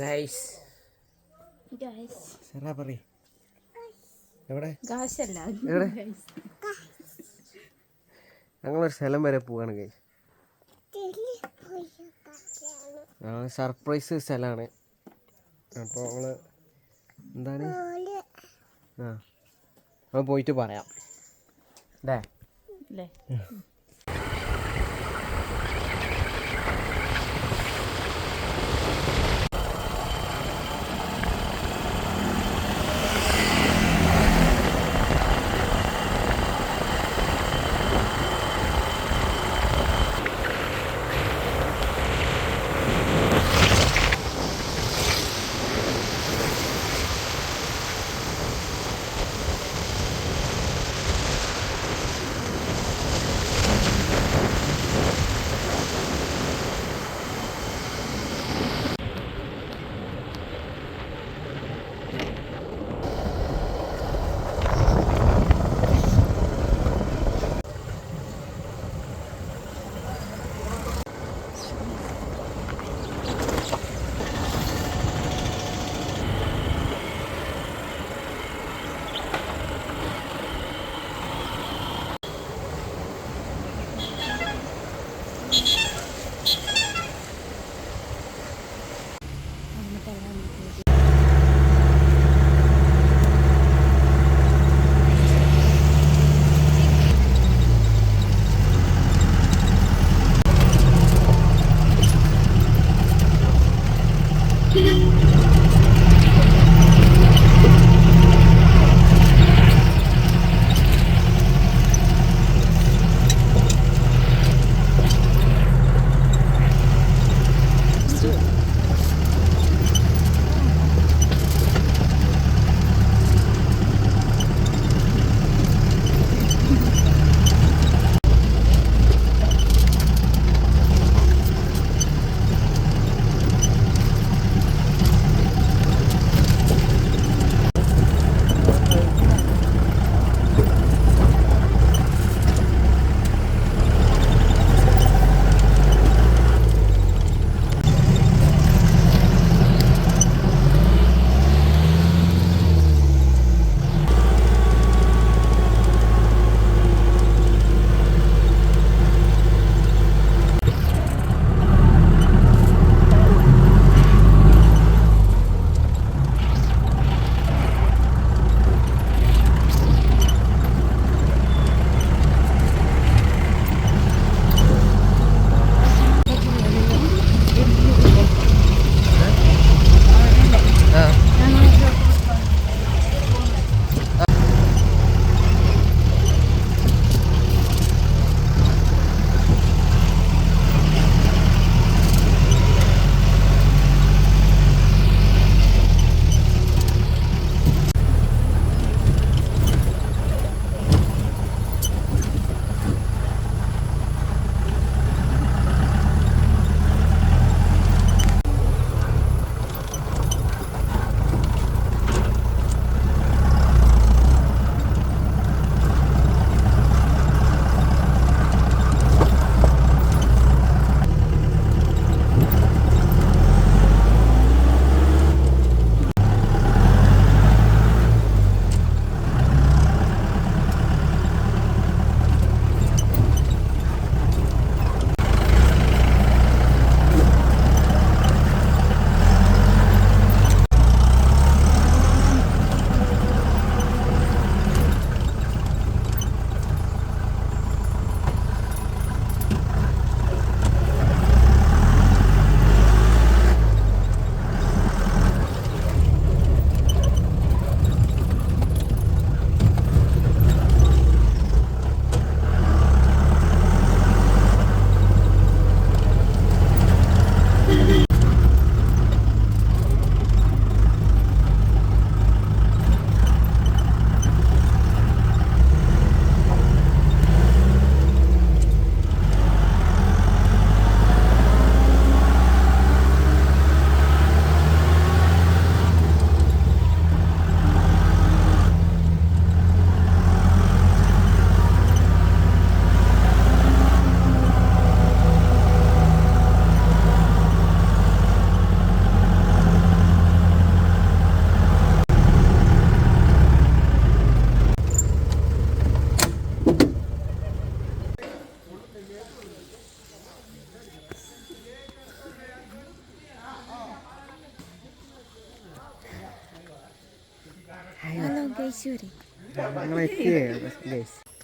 Guys സെറാ പറയ്. എവിടെ? എവിടെ? ഒരു സ്ഥലം വരെ പോവാണ് ഗൈസ് സർപ്രൈസ് സ്ഥലമാണ് അപ്പോൾ നമ്മൾ എന്താണ്? ആ നമ്മൾ പോയിട്ട് പറയാം. അല്ലേ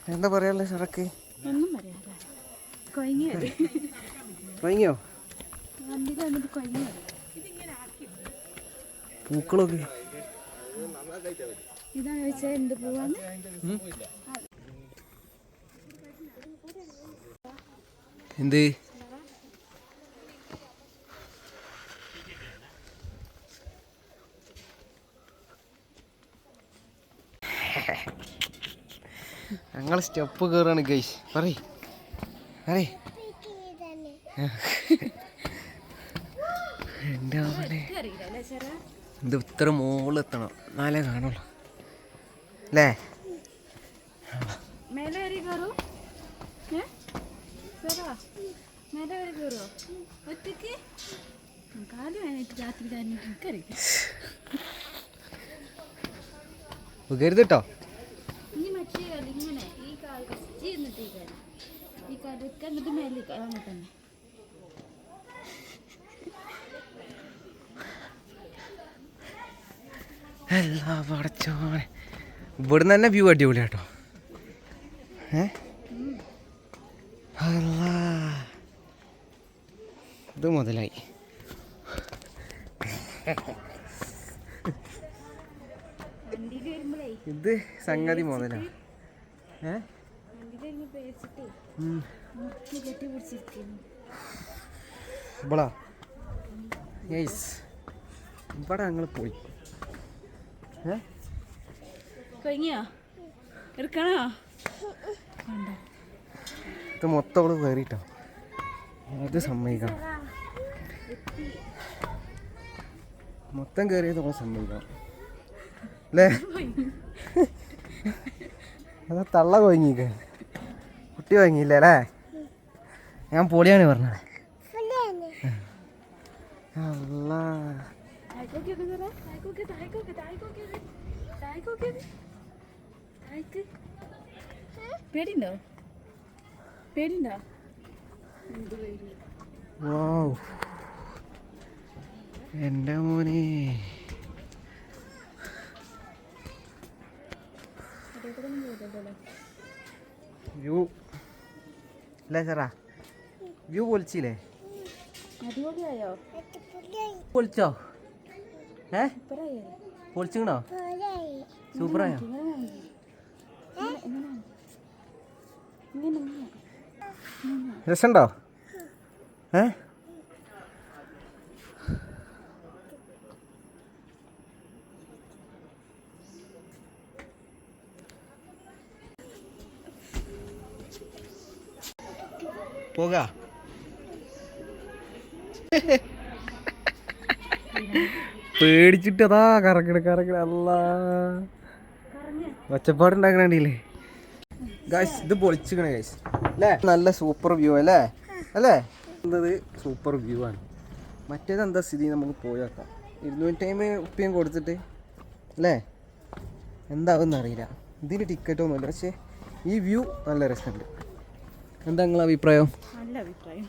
എന്താ പറയാല്ലേ സറക്ക് ഒന്നും പൂക്കളൊക്കെ. ഇതാണ് എന്ത് പോവാന്ന്? എന്ത്? ഞങ്ങൾ സ്റ്റെപ്പ് കയറാണ് ഗൈസ് പറയ്. അറേ എന്റെ ചെറ ഇത് ഇത്ര മുകളിലെത്തണം നാലേ കാണുള്ളൂ. അല്ലേ? ഉകരുത് വരെ എന്നിട്ട് ഈ ഈ എന്നിട്ട് അങ്ങനെ തന്നെ എല്ലാ പടച്ചോനെ ഇവിടുന്ന് തന്നെ വ്യൂ അടിപൊളി കേട്ടോ ഏ ഇത് മുതലായി. ഇത് സംഗതി മുതലാണ് ഏ? ഇവളാ. യെസ് ഇവിടെ ഞങ്ങൾ പോയി. കൊയങ്ങിയോ? എടുക്കണോ? ഇത് മൊത്തം അവൾ കയറിട്ടോ അത് സമ്മതിക്കണം. മൊത്തം കയറിയത് അവളെ സമ്മതിക്കണം. അല്ലേ? അത് തള്ള കൊയങ്ങിക്ക. കുട്ടി വാങ്ങിയില്ല അല്ലേ? ഞാൻ പൊളിയാണ് പറഞ്ഞത്. പേടിണ്ടോ പേടിണ്ടോ എന്റെ മോനെ. വ്യൂ അല്ലേ സാറാ വ്യൂ പൊളിച്ചില്ലേ? പൊളിച്ചോ? ഏ? പൊളിച്ചിക്കണോ സൂപ്പറായോ? രസമുണ്ടോ ഏ? പോകാ. പേടിച്ചിട്ട് അതാ കറക്കണ കറക്കണ അല്ല. ഒച്ചപ്പാടുണ്ടാക്കണേ ഗായ്സ് ഇത് പൊളിച്ചിക്കണേ ഗൈസ് അല്ലേ? നല്ല സൂപ്പർ വ്യൂ അല്ലേ? അല്ലേ? എന്നത് സൂപ്പർ വ്യൂ ആണ്. മറ്റേത് എന്താ സ്ഥിതി? നമുക്ക് പോയി ഇരുന്നൂറ്റി ഇരുന്നൂറ്റമ്പത് ഉപ്പിയും കൊടുത്തിട്ട് അല്ലേ? എന്താവും അറിയില്ല ഇതിന് ടിക്കറ്റ് ഒന്നുമില്ല. പക്ഷേ ഈ വ്യൂ നല്ല രസമുണ്ട്. എന്താ നിങ്ങളെ അഭിപ്രായം? നല്ല അഭിപ്രായം.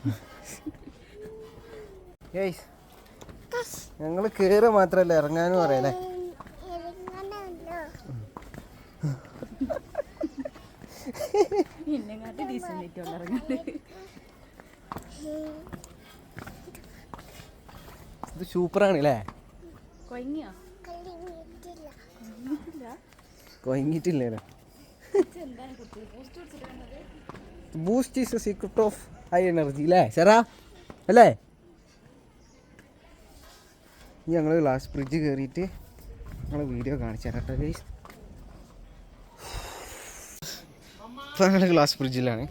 മാത്രല്ല ഞങ്ങൾ കയറുക മാത്രമല്ല ഇറങ്ങാനും. അറിയാലേ ഇത് സൂപ്പറാണ് അല്ലേ? കൊയങ്ങിട്ടില്ലല്ലോ Boost is secret of high energy അല്ലേ ശരാ അല്ലേ? ഞങ്ങൾ ഗ്ലാസ് ബ്രിഡ്ജ് കയറിയിട്ട് ഞങ്ങൾ വീഡിയോ കാണിച്ചു തരാം കേട്ടോ ഗൈസ് ഇപ്പം ഞങ്ങൾ ഗ്ലാസ് ബ്രിഡ്ജിലാണ്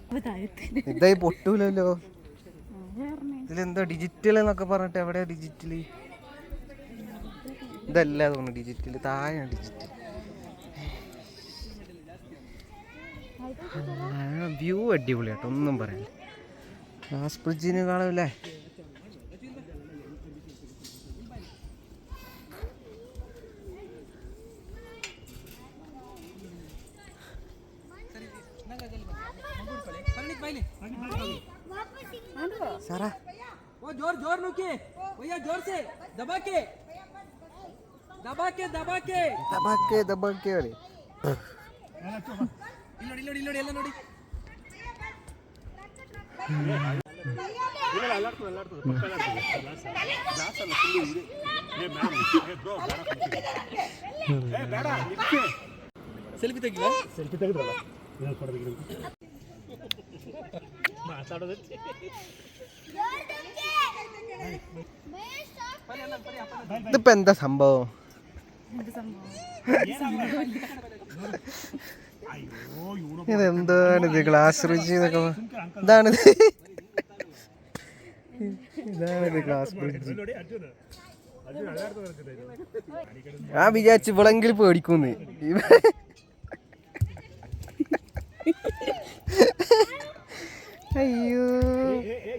ഇതായി പൊട്ടൂലല്ലോ? ഇതിലെന്തോ ഡിജിറ്റൽ എന്നൊക്കെ പറഞ്ഞിട്ട് എവിടെയാ ഡിജിറ്റൽ ഇതല്ല തോന്നുന്നു ഡിജിറ്റൽ താഴെയാണ് ഡിജിറ്റൽ വ്യൂ അടിപൊളിയാട്ടോ ഒന്നും പറയാനില്ല ഗ്ലാസ് ബ്രിഡ്ജിന് കാണുമല്ലേ सारा वो जोर जोर नुके भैया जोर से दबा के दबा के दबा ಇಲ್ಲಿ ನೋಡಿ ಇಲ್ಲಿ ನೋಡಿ ಎಲ್ಲ ನೋಡಿ ಸೆಲ್ಫಿ ತೆಗಿವಾ ಸೆಲ್ಫಿ ತೆಗೆದ್ರಲ್ಲ ಮಾತಾಡೋದು ഇതിപ്പോ എന്താ സംഭവം ഇതെന്താണിത് ഗ്ലാസ് ബ്രിഡ്ജ് എന്നൊക്കെ ഇതാണ് ഇതാണിത് ഗ്ലാസ് ബ്രിഡ്ജ് ഞാൻ വിചാരിച്ചു ഇവളെങ്കിൽ പേടിക്കുന്നു. അയ്യോ.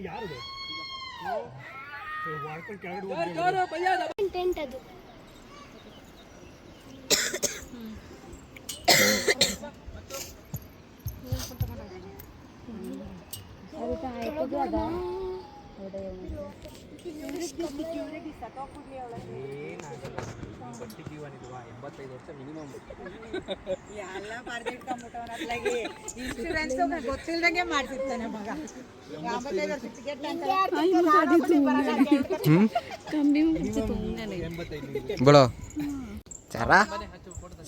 ಯಾರು ಬಟ್ಟಿ ಎಂಬತ್ತೈದು ವರ್ಷ ಮಿನಿಮಮ್ ಎಲ್ಲ ಬರ್ದಿಟ್ಕೊಂಡ್ಬಿಟ್ಟವನತ್ಲಾಗಿ ಇನ್ಶೂರೆನ್ಸ್ ಮಾಡ್ತಿರ್ತಾನೆ ಮಗ ಸರ?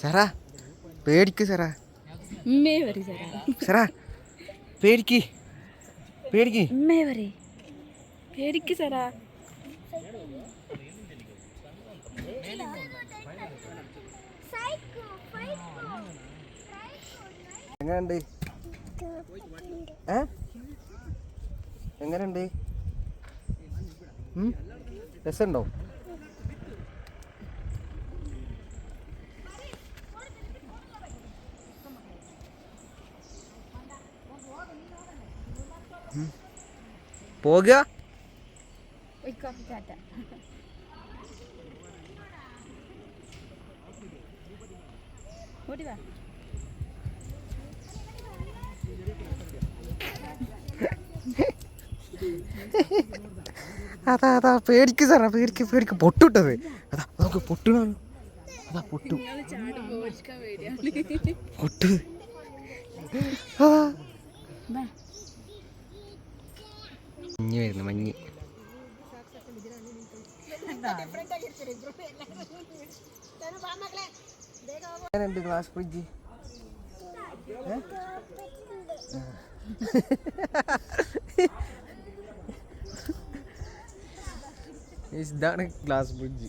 ಸರ? പേടിക്ക് സാറാ. ഉമ്മേ സറാ. പേടിക്ക്. പേടിക്ക്. ഉമ്മേ പേടിക്ക് സാറാ. എങ്ങനെയുണ്ട്? ഏ? എങ്ങനെയുണ്ട്? രസമുണ്ടോ? പോകുക ടാറ്റ ഓടി വാ. അതാ അതാ പേടിക്ക് സാറാ പേടിക്ക് പേടിക്ക്. പൊട്ടുട്ടത് അതാ നമുക്ക് പൊട്ടണോ? അതാ പൊട്ടു. പൊട്ടു. അതാ. മഞ്ഞ് വരുന്നു മഞ്ഞ്. എങ്ങനെയുണ്ട് ഗ്ലാസ് ഫ്രിഡ്ജ്? ഇതാണ് ഗ്ലാസ് ബ്രിഡ്ജ്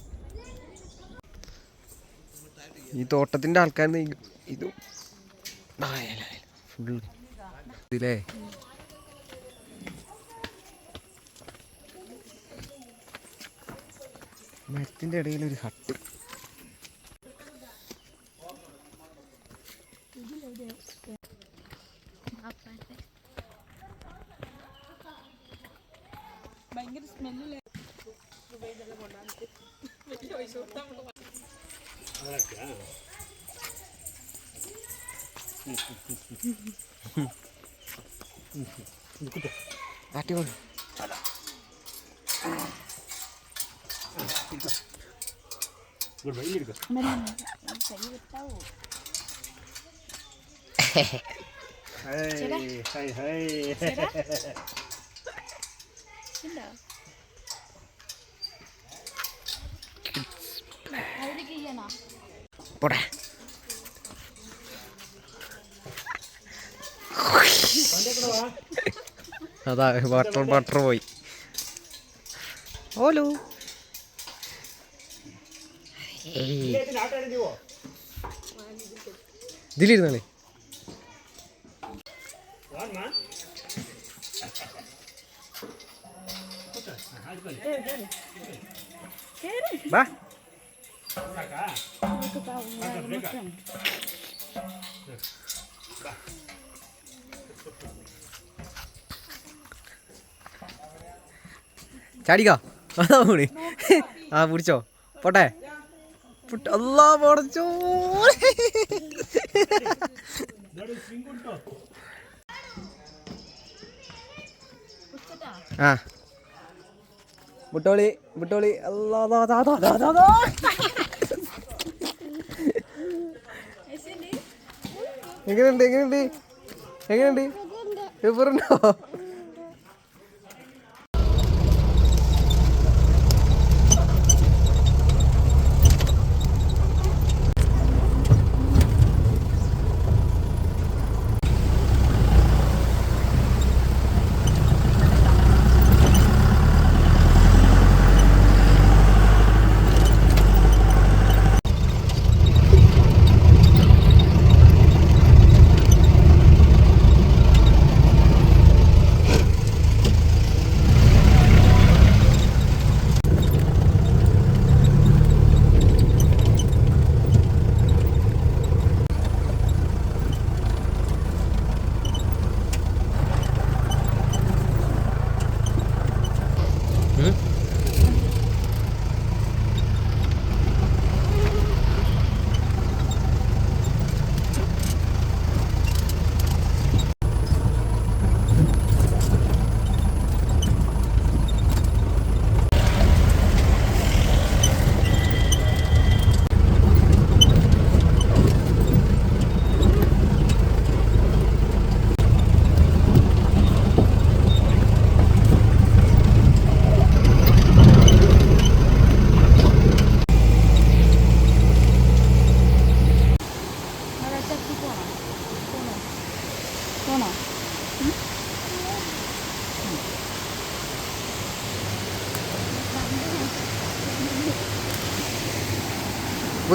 ഈ തോട്ടത്തിന്റെ ആൾക്കാർ ഇത് ഫുൾ ഇതിലേ. മരത്തിന്റെ ഇടയിലൊരു ഹട്ട് ഭയങ്കര സ്മെല്ലേ അടിപൊളി പോടാ അതാ വാട്ടർ വാട്ടർ പോയി. ഓലോ ഇതിലിരുന്നാളേ. വാ ചാടിക്കോ? അതാ കൂടി ആ പിടിച്ചോ. പോട്ടെ. പുട്ട്- അല്ലാ പടച്ചോ. ആ. മുട്ടോളി മുട്ടോളി. എങ്ങനെയുണ്ട് എങ്ങനെയുണ്ട്? എങ്ങനെയുണ്ട്? സൂപ്പറുണ്ടോ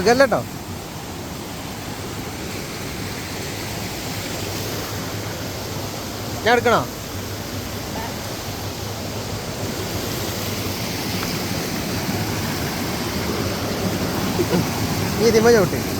വികല്ലോ ഞാൻ എടുക്കണോ? നീ ഇതിമ ചവിട്ടി.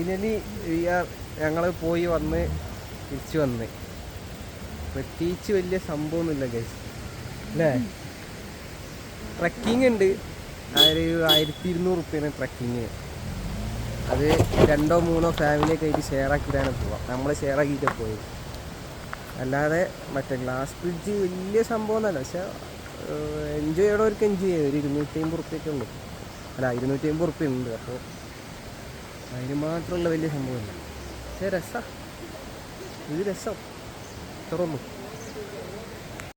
ഫൈനലി ഞങ്ങൾ പോയി വന്ന് തിരിച്ചു വന്ന്. പ്രത്യേകിച്ച് വലിയ സംഭവമൊന്നുമില്ല ഗൈസ് അല്ലേ? ട്രക്കിംഗ് ഉണ്ട്. ഒരു ആയിരത്തി ഇരുന്നൂറ് റുപ്യാണ് ട്രക്കിങ് അത് രണ്ടോ മൂന്നോ ഫാമിലിയൊക്കെ ആയിട്ട് ഷെയർ ആക്കിയിട്ടാണ് പോവാം. നമ്മൾ ഷെയർ ആക്കിയിട്ടാണ് പോയത് അല്ലാതെ മറ്റേ ഗ്ലാസ് ബ്രിഡ്ജ് വലിയ സംഭവം എന്നല്ല പക്ഷെ എൻജോയ് ചെയ്യണവർക്ക് എൻജോയ് ചെയ്യാം. ഒരു ഇരുന്നൂറ്റി അമ്പത് ഉള്ളൂ. അല്ല ഇരുന്നൂറ്റി അമ്പത് ഉണ്ട് അപ്പോൾ അതിന് മാത്രമുള്ള വലിയ സംഭവമല്ല. പക്ഷേ രസം. ഇത് രസം. ഉള്ളൂ